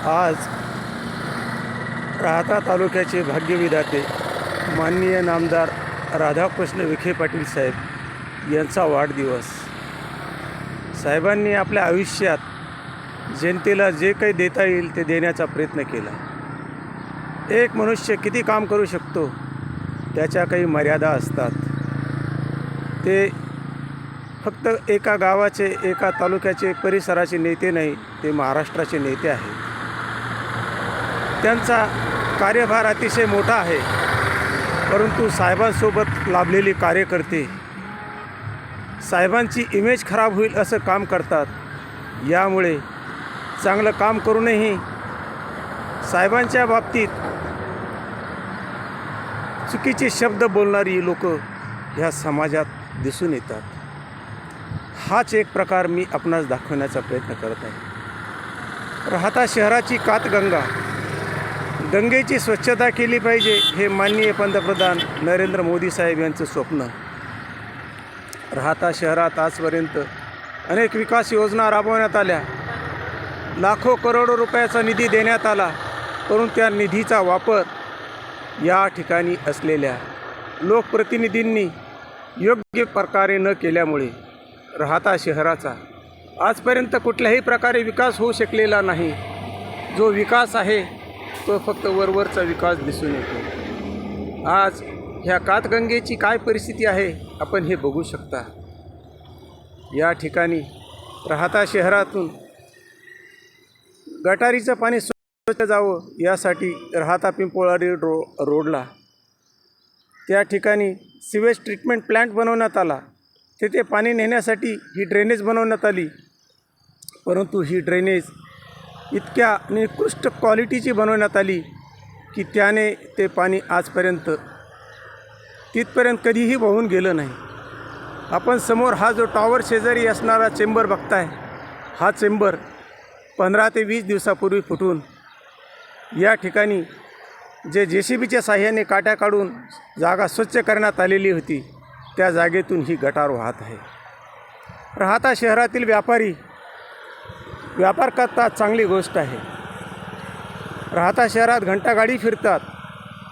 आज राहता तालुक्याचे भाग्यविधाते माननीय नामदार राधाकृष्ण विखे पाटील साहेब यांचा वाढदिवस. साहेबांनी आपल्या आयुष्यात जनतेला जे काही देता येईल ते देण्याचा प्रयत्न केला. एक मनुष्य किती काम करू शकतो त्याच्या काही मर्यादा असतात. ते फक्त एका गावाचे एका तालुक्याचे परिसराचे नेते नाही ते महाराष्ट्राचे नेते आहेत. त्यांचा कार्यभार अतिशय मोठा आहे. परंतु साहेबांसोबत लाभलेली कार्यकर्ते साहेबांची इमेज खराब होईल असं काम करतात. यामुळे चांगलं काम करूनही साहेबांच्या बाबतीत चुकीचे शब्द बोलणारी लोक ह्या समाजात दिसून येतात. हाच एक प्रकार मी आपणास दाखवण्याचा प्रयत्न करत आहे. राहता शहराची कातगंगा गंगेची स्वच्छता केली पाहिजे हे माननीय पंतप्रधान नरेंद्र मोदी साहेब यांचं स्वप्न. राहता शहरात आजपर्यंत अनेक विकास योजना राबवण्यात आल्या. लाखो करोडो रुपयाचा निधी देण्यात आला परंतु त्या निधीचा वापर या ठिकाणी असलेल्या लोकप्रतिनिधींनी योग्य प्रकारे न केल्यामुळे राहता शहराचा आजपर्यंत कुठल्याही प्रकारे विकास होऊ शकलेला नाही. जो विकास आहे तो फक्त वरवरचा विकास दिसून येतो. आज ह्या कातगंगेची काय परिस्थिती आहे आपण हे बघू शकता. या ठिकाणी राहता शहरातून गटारीचं पाणी स्वच्छ जावं यासाठी राहता पिंपोळारी रो रोडला. त्या ठिकाणी सिवेज ट्रीटमेंट प्लॅन्ट बनवण्यात आला. तेथे पाणी नेण्यासाठी ही ड्रेनेज बनवण्यात आली. परंतु ही ड्रेनेज इतक्या निकृष्ट क्वालिटीची बनवण्यात आली की त्याने ते पाणी आजपर्यंत तिथपर्यंत कधीही वाहून गेलं नाही. आपण समोर हा जो टॉवर शेजारी असणारा चेंबर बघताय हा चेंबर पंधरा ते वीस दिवसापूर्वी फुटून या ठिकाणी जे जे सी बीच्या साह्याने काट्या काढून जागा स्वच्छ करण्यात आलेली होती त्या जागेतून ही गटार वाहत आहे. राहता शहरातील व्यापारी व्यापार करतात चांगली गोष्ट आहे. राहता शहरात घंटागाडी फिरतात.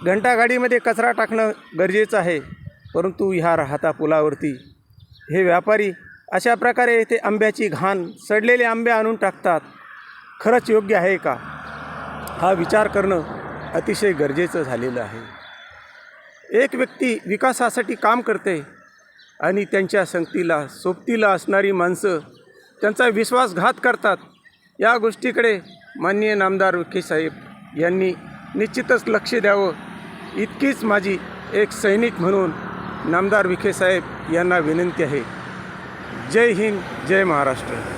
घंटागाडीमध्ये कचरा टाकणं गरजेचं आहे परंतु ह्या राहता पुलावरती. हे व्यापारी अशा प्रकारे ते आंब्याची घाण सडलेले आंबे आणून टाकतात. खरंच योग्य आहे का? हा विचार करणं अतिशय गरजेचं झालेलं आहे. एक व्यक्ती विकासासाठी काम करते आणि त्यांच्या संगतीला सोबतीला असणारी माणसं त्यांचा विश्वासघात करतात. या गोष्टीकडे माननीय नामदार विखे साहेब यांनी निश्चितच लक्ष द्यावं. इतकीच माझी एक सैनिक म्हणून नामदार विखे साहेब यांना विनंती आहे. जय हिंद जय महाराष्ट्र.